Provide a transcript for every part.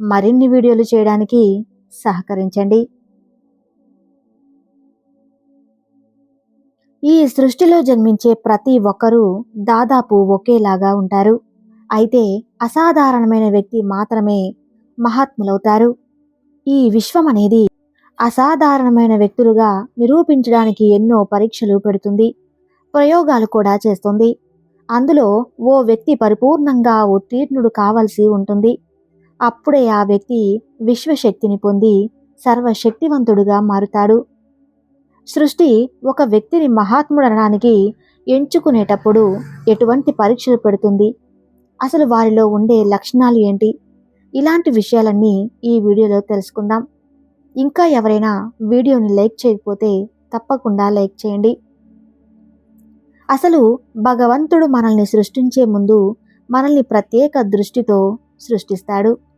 మరిన్ని వీడియోలు చేయడానికి సహకరించండి. ఈ సృష్టిలో జన్మించే ప్రతి ఒక్కరూ దాదాపు ఒకేలాగా ఉంటారు. అయితే అసాధారణమైన వ్యక్తి మాత్రమే మహాత్ములవుతారు. ఈ విశ్వం అనేది అసాధారణమైన వ్యక్తులుగా నిరూపించడానికి ఎన్నో పరీక్షలు పెడుతుంది ప్రయోగాలు కూడా చేస్తుంది. అందులో ఓ వ్యక్తి పరిపూర్ణంగా ఉత్తీర్ణుడు కావాల్సి ఉంటుంది. అప్పుడే ఆ వ్యక్తి విశ్వశక్తిని పొంది సర్వశక్తివంతుడుగా మారుతాడు. సృష్టి ఒక వ్యక్తిని మహాత్ముడనడానికి ఎంచుకునేటప్పుడు ఎటువంటి పరీక్షలు పెడుతుంది? అసలు వారిలో ఉండే లక్షణాలు ఏంటి? ఇలాంటి విషయాలన్నీ ఈ వీడియోలో తెలుసుకుందాం. ఇంకా ఎవరైనా వీడియోని లైక్ చేయకపోతే తప్పకుండా లైక్ చేయండి. అసలు భగవంతుడు మనల్ని సృష్టించే ముందు మనల్ని ప్రత్యేక దృష్టితో సృష్టిస్తాడు.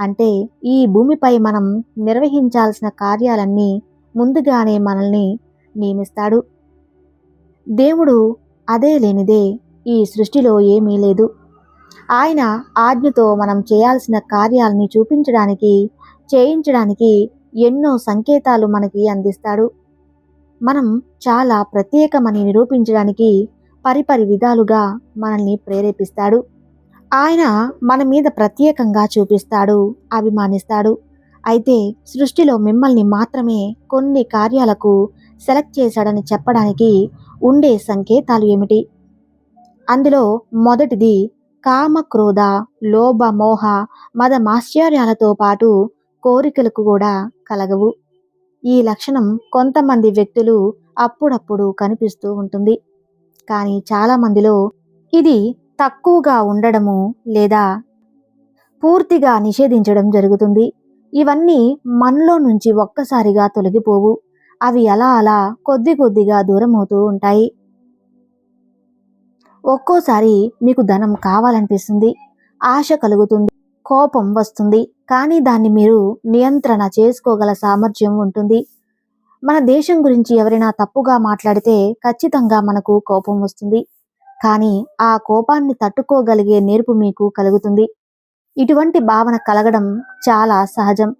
అంటే ఈ భూమిపై మనం నిర్వహించాల్సిన కార్యాలన్నీ ముందుగానే మనల్ని నియమిస్తాడు. దేవుడు అదే లేనిదే ఈ సృష్టిలో ఏమీ లేదు. ఆయన ఆజ్ఞతో మనం చేయాల్సిన కార్యాలని చూపించడానికి చేయించడానికి ఎన్నో సంకేతాలు మనకి అందిస్తాడు. మనం చాలా ప్రత్యేకమని నిరూపించడానికి పరిపరి విధాలుగా మనల్ని ప్రేరేపిస్తాడు. ఆయన మన మీద ప్రత్యేకంగా చూపిస్తాడు అభిమానిస్తాడు. అయితే సృష్టిలో మిమ్మల్ని మాత్రమే కొన్ని కార్యాలకు సెలెక్ట్ చేశాడని చెప్పడానికి ఉండే సంకేతాలు ఏమిటి? అందులో మొదటిది కామ క్రోధ లోభ మోహ మద మాశ్చర్యాలతో పాటు కోరికలకు కూడా కలగవు. ఈ లక్షణం కొంతమంది వ్యక్తులు అప్పుడప్పుడు కనిపిస్తూ ఉంటుంది. కానీ చాలామందిలో ఇది తక్కువగా ఉండడము లేదా పూర్తిగా నిషేధించడం జరుగుతుంది. ఇవన్నీ మనలో నుంచి ఒక్కసారిగా తొలగిపోవు. అవి అలా అలా కొద్ది కొద్దిగా దూరం అవుతూ ఉంటాయి. ఒక్కోసారి మీకు ధనం కావాలనిపిస్తుంది. ఆశ కలుగుతుంది. కోపం వస్తుంది. కానీ దాన్ని మీరు నియంత్రణ చేసుకోగల సామర్థ్యం ఉంటుంది. మన దేశం గురించి ఎవరైనా తప్పుగా మాట్లాడితే ఖచ్చితంగా మనకు కోపం వస్తుంది. కానీ ఆ కోపాన్ని తట్టుకోగలిగే నేర్పు మీకు కలుగుతుంది. ఇటువంటి భావన కలగడం చాలా సహజం.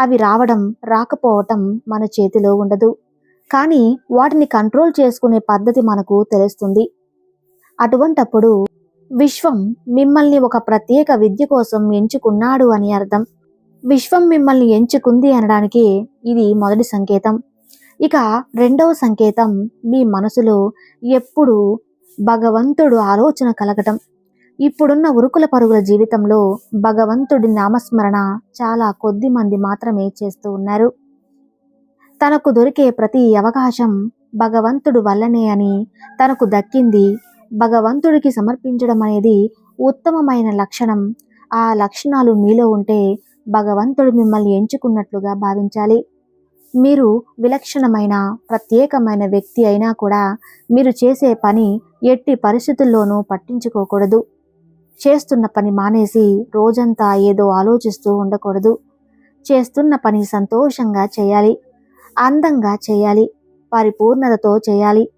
అవి రావడం రాకపోవటం మన చేతిలో ఉండదు. కానీ వాటిని కంట్రోల్ చేసుకునే పద్ధతి మనకు తెలుస్తుంది. అటువంటప్పుడు విశ్వం మిమ్మల్ని ఒక ప్రత్యేక విద్య కోసం ఎంచుకున్నాడు అని అర్థం. విశ్వం మిమ్మల్ని ఎంచుకుంది అనడానికి ఇది మొదటి సంకేతం. ఇక రెండవ సంకేతం మీ మనసులో ఎప్పుడూ భగవంతుడు ఆలోచన కలగటం. ఇప్పుడున్న ఉరుకుల పరుగుల జీవితంలో భగవంతుడి నామస్మరణ చాలా కొద్ది మంది మాత్రమే చేస్తూ ఉన్నారు. తనకు దొరికే ప్రతి అవకాశం భగవంతుడు వల్లనే అని తనకు దక్కింది భగవంతుడికి సమర్పించడం అనేది ఉత్తమమైన లక్షణం. ఆ లక్షణాలు మీలో ఉంటే భగవంతుడు మిమ్మల్ని ఎంచుకున్నట్లుగా భావించాలి. మీరు విలక్షణమైన ప్రత్యేకమైన వ్యక్తి అయినా కూడా మీరు చేసే పని ఎట్టి పరిస్థితుల్లోనూ పట్టించుకోకూడదు. చేస్తున్న పని మానేసి రోజంతా ఏదో ఆలోచిస్తూ ఉండకూడదు. చేస్తున్న పని సంతోషంగా చేయాలి. అందంగా చేయాలి. పరిపూర్ణతతో చేయాలి.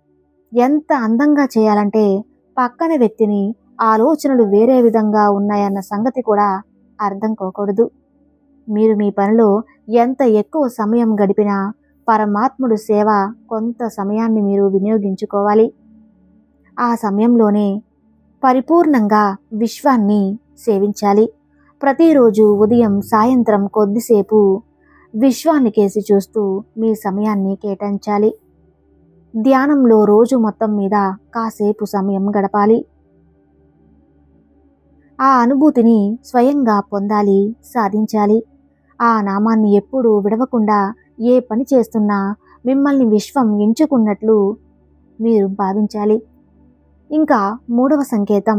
ఎంత అందంగా చేయాలంటే పక్కన వ్యక్తిని ఆలోచనలు వేరే విధంగా ఉన్నాయన్న సంగతి కూడా అర్థం కాకూడదు. మీరు మీ పనిలో ఎంత ఎక్కువ సమయం గడిపినా పరమాత్ముడు సేవ కొంత సమయాన్ని మీరు వినియోగించుకోవాలి. ఆ సమయంలోనే పరిపూర్ణంగా విశ్వాన్ని సేవించాలి. ప్రతిరోజు ఉదయం సాయంత్రం కొద్దిసేపు విశ్వాన్ని కేసి చూస్తూ మీ సమయాన్ని కేటాయించాలి. ధ్యానంలో రోజు మొత్తం మీద కాసేపు సమయం గడపాలి. ఆ అనుభూతిని స్వయంగా పొందాలి సాధించాలి. ఆ నామాన్ని ఎప్పుడూ విడవకుండా ఏ పని చేస్తున్నా మిమ్మల్ని విశ్వం ఎంచుకున్నట్లు మీరు భావించాలి. ఇంకా మూడవ సంకేతం.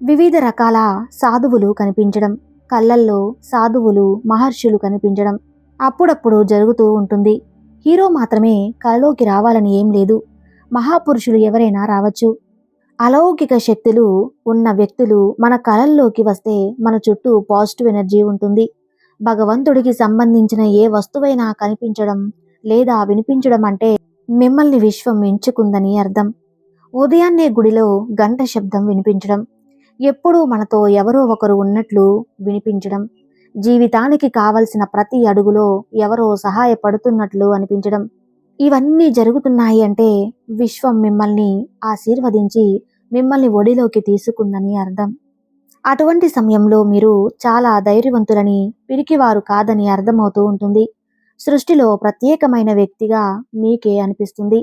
వివిధ రకాల సాధువులు కనిపించడం కళ్ళల్లో సాధువులు మహర్షులు కనిపించడం అప్పుడప్పుడు జరుగుతూ ఉంటుంది. హీరో మాత్రమే కలలోకి రావాలని ఏం లేదు. మహాపురుషులు ఎవరైనా రావచ్చు. అలౌకిక శక్తులు ఉన్న వ్యక్తులు మన కళల్లోకి వస్తే మన చుట్టూ పాజిటివ్ ఎనర్జీ ఉంటుంది. భగవంతుడికి సంబంధించిన ఏ వస్తువైనా కనిపించడం లేదా వినిపించడం అంటే మిమ్మల్ని విశ్వం ఎంచుకుందని అర్థం. ఉదయాన్నే గుడిలో గంట శబ్దం వినిపించడం ఎప్పుడూ మనతో ఎవరో ఒకరు ఉన్నట్లు వినిపించడం జీవితానికి కావలసిన ప్రతి అడుగులో ఎవరో సహాయపడుతున్నట్లు అనిపించడం. ఇవన్నీ జరుగుతున్నాయి అంటే విశ్వం మిమ్మల్ని ఆశీర్వదించి మిమ్మల్ని ఒడిలోకి తీసుకుందని అర్థం. అటువంటి సమయంలో మీరు చాలా ధైర్యవంతులని పిరికివారు కాదని అర్థమవుతూ ఉంటుంది. సృష్టిలో ప్రత్యేకమైన వ్యక్తిగా మీకే అనిపిస్తుంది.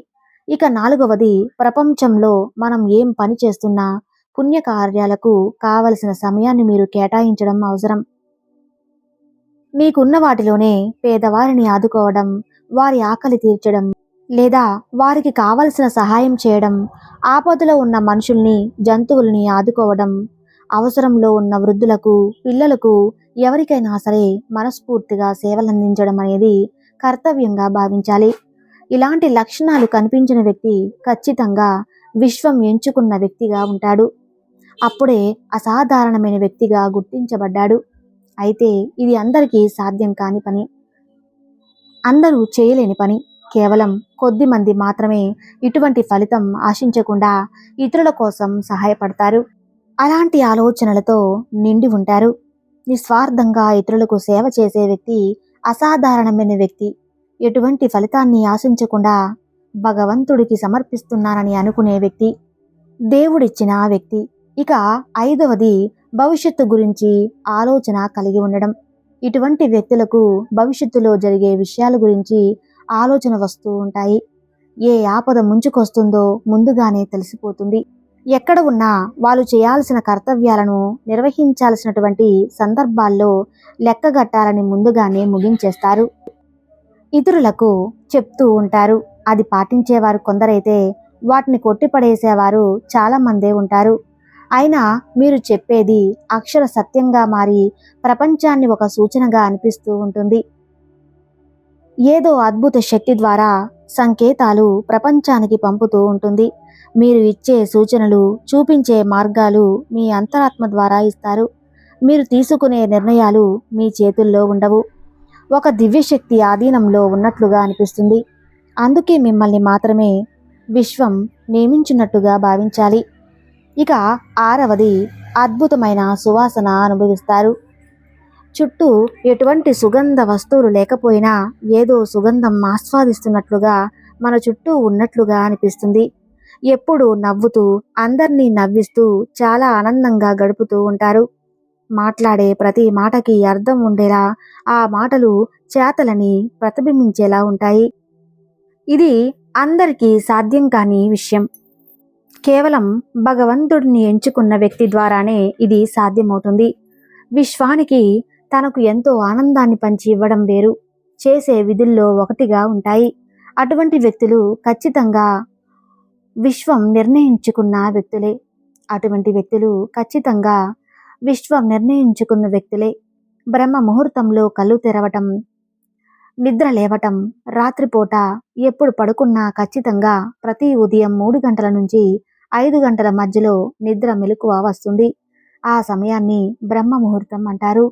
ఇక నాలుగవది ప్రపంచంలో మనం ఏం పని చేస్తున్నా పుణ్యకార్యాలకు కావలసిన సమయాన్ని మీరు కేటాయించడం అవసరం. మీకున్న వాటిలోనే పేదవారిని ఆదుకోవడం వారి ఆకలి తీర్చడం లేదా వారికి కావలసిన సహాయం చేయడం ఆపదలో ఉన్న మనుషుల్ని జంతువుల్ని ఆదుకోవడం అవసరంలో ఉన్న వృద్ధులకు పిల్లలకు ఎవరికైనా సరే మనస్ఫూర్తిగా సేవలందించడం అనేది కర్తవ్యంగా భావించాలి. ఇలాంటి లక్షణాలు కనిపించిన వ్యక్తి ఖచ్చితంగా విశ్వం ఎంచుకున్న వ్యక్తిగా ఉంటాడు. అప్పుడే అసాధారణమైన వ్యక్తిగా గుర్తించబడ్డాడు. అయితే ఇది అందరికీ సాధ్యం కాని పని. అందరూ చేయలేని పని. కేవలం కొద్ది మంది మాత్రమే ఇటువంటి ఫలితం ఆశించకుండా ఇతరుల కోసం సహాయపడతారు. అలాంటి ఆలోచనలతో నిండి ఉంటారు. నిస్వార్థంగా ఇతరులకు సేవ చేసే వ్యక్తి అసాధారణమైన వ్యక్తి. ఎటువంటి ఫలితాన్ని ఆశించకుండా భగవంతుడికి సమర్పిస్తున్నానని అనుకునే వ్యక్తి దేవుడిచ్చిన వ్యక్తి. ఇక ఐదవది భవిష్యత్తు గురించి ఆలోచన కలిగి ఉండడం. ఇటువంటి వ్యక్తులకు భవిష్యత్తులో జరిగే విషయాల గురించి ఆలోచన వస్తూ ఉంటాయి. ఏ ఆపద ముంచుకొస్తుందో ముందుగానే తెలిసిపోతుంది. ఎక్కడ ఉన్నా వాళ్ళు చేయాల్సిన కర్తవ్యాలను నిర్వహించాల్సినటువంటి సందర్భాల్లో లెక్కగట్టాలని ముందుగానే ముగించేస్తారు. ఇతరులకు చెప్తూ ఉంటారు. అది పాటించేవారు కొందరైతే వాటిని కొట్టిపడేసేవారు చాలా మందే ఉంటారు. అయినా మీరు చెప్పేది అక్షర సత్యంగా మారి ప్రపంచాన్ని ఒక సూచనగా అనిపిస్తూ ఉంటుంది. ఏదో అద్భుత శక్తి ద్వారా సంకేతాలు ప్రపంచానికి పంపుతూ ఉంటుంది. మీరు ఇచ్చే సూచనలు చూపించే మార్గాలు మీ అంతరాత్మ ద్వారా ఇస్తారు. మీరు తీసుకునే నిర్ణయాలు మీ చేతుల్లో ఉండవు. ఒక దివ్యశక్తి ఆధీనంలో ఉన్నట్లుగా అనిపిస్తుంది. అందుకే మిమ్మల్ని మాత్రమే విశ్వం నియమించినట్టుగా భావించాలి. ఇక ఆరవది అద్భుతమైన సువాసన అనుభవిస్తారు. చుట్టూ ఎటువంటి సుగంధ వస్తువులు లేకపోయినా ఏదో సుగంధం ఆస్వాదిస్తున్నట్లుగా మన చుట్టూ ఉన్నట్లుగా అనిపిస్తుంది. ఎప్పుడు నవ్వుతూ అందరినీ నవ్విస్తూ చాలా ఆనందంగా గడుపుతూ ఉంటారు. మాట్లాడే ప్రతి మాటకి అర్థం ఉండేలా ఆ మాటలు చేతలని ప్రతిబింబించేలా ఉంటాయి. ఇది అందరికీ సాధ్యం కాని విషయం. కేవలం భగవంతుడిని ఎంచుకున్న వ్యక్తి ద్వారానే ఇది సాధ్యమవుతుంది. విశ్వానికి తనకు ఎంతో ఆనందాన్ని పంచి ఇవ్వడం వేరు. చేసే విధుల్లో ఒకటిగా ఉంటాయి. అటువంటి వ్యక్తులు ఖచ్చితంగా విశ్వం నిర్ణయించుకున్న వ్యక్తులే. అటువంటి వ్యక్తులు ఖచ్చితంగా విశ్వం నిర్ణయించుకున్న వ్యక్తులే. బ్రహ్మ ముహూర్తంలో కళ్ళు తెరవటం నిద్ర లేవటం రాత్రిపూట ఎప్పుడు పడుకున్నా ఖచ్చితంగా ప్రతి ఉదయం మూడు గంటల నుంచి ఐదు గంటల మధ్యలో నిద్ర మెలకువ వస్తుంది. ఆ సమయాన్ని బ్రహ్మ ముహూర్తం అంటారు.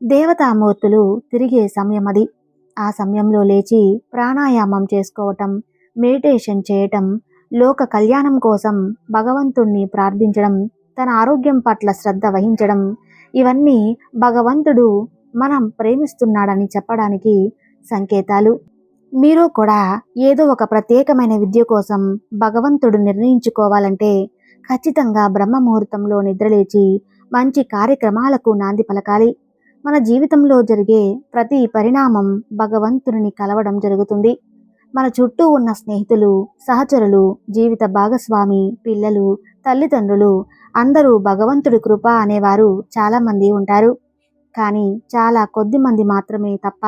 దేవతామూర్తులు తిరిగే సమయం అది. ఆ సమయంలో లేచి ప్రాణాయామం చేసుకోవటం మెడిటేషన్ చేయటం లోక కళ్యాణం కోసం భగవంతుణ్ణి ప్రార్థించడం తన ఆరోగ్యం పట్ల శ్రద్ధ వహించడం ఇవన్నీ భగవంతుడు మనం ప్రేమిస్తున్నాడని చెప్పడానికి సంకేతాలు. మీరు కూడా ఏదో ఒక ప్రత్యేకమైన విద్య కోసం భగవంతుడు నిర్ణయించుకోవాలంటే ఖచ్చితంగా బ్రహ్మ ముహూర్తంలో నిద్రలేచి మంచి కార్యక్రమాలకు నాంది పలకాలి. మన జీవితంలో జరిగే ప్రతి పరిణామం భగవంతుని కలవడం జరుగుతుంది. మన చుట్టూ ఉన్న స్నేహితులు సహచరులు జీవిత భాగస్వామి పిల్లలు తల్లిదండ్రులు అందరూ భగవంతుడి కృప అనేవారు చాలామంది ఉంటారు. కానీ చాలా కొద్ది మంది మాత్రమే తప్ప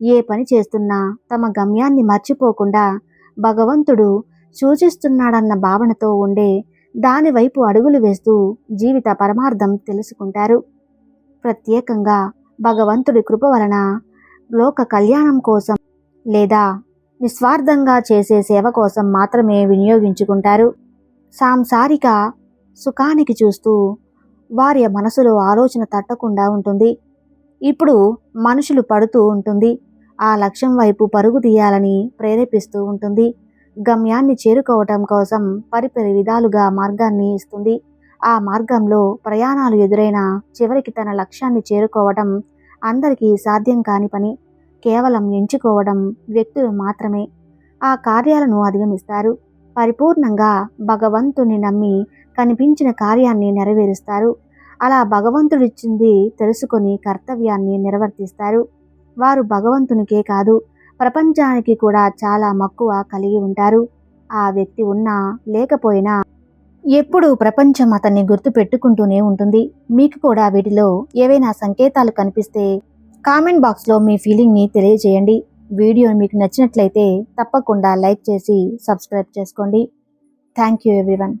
ఏ పని చేస్తున్నా తమ గమ్యాన్ని మర్చిపోకుండా భగవంతుడు సూచిస్తున్నాడన్న భావనతో ఉండే దానివైపు అడుగులు వేస్తూ జీవిత పరమార్థం తెలుసుకుంటారు. ప్రత్యేకంగా భగవంతుడి కృప వలన లోక కళ్యాణం కోసం లేదా నిస్వార్థంగా చేసే సేవ కోసం మాత్రమే వినియోగించుకుంటారు. సాంసారిక సుఖానికి చూస్తూ వారి మనసులో ఆలోచన తట్టకుండా ఉంటుంది. ఇప్పుడు మనుషులు పడుతూ ఉంటుంది. ఆ లక్ష్యం వైపు పరుగు తీయాలని ప్రేరేపిస్తూ ఉంటుంది. గమ్యాన్ని చేరుకోవటం కోసం పరిపరి విధాలుగా మార్గాన్ని ఇస్తుంది. ఆ మార్గంలో ప్రయాణాలు ఎదురైన చివరికి తన లక్ష్యాన్ని చేరుకోవడం అందరికీ సాధ్యం కాని పని. కేవలం ఎంచుకోవడం వ్యక్తులు మాత్రమే. ఆ కార్యాలను అధిగమిస్తారు. పరిపూర్ణంగా భగవంతుని నమ్మి కనిపించిన కార్యాన్ని నెరవేరుస్తారు. అలా భగవంతుడిచ్చింది తెలుసుకొని కర్తవ్యాన్ని నిర్వర్తిస్తారు. వారు భగవంతునికే కాదు ప్రపంచానికి కూడా చాలా మక్కువ కలిగి ఉంటారు. ఆ వ్యక్తి ఉన్నా లేకపోయినా ఎప్పుడూ ప్రపంచం అతన్ని గుర్తు పెట్టుకుంటూనే ఉంటుంది. మీకు కూడా వీటిలో ఏవైనా సంకేతాలు కనిపిస్తే కామెంట్ బాక్స్లో మీ ఫీలింగ్ని తెలియజేయండి. వీడియో మీకు నచ్చినట్లయితే తప్పకుండా లైక్ చేసి సబ్స్క్రైబ్ చేసుకోండి. Thank you everyone.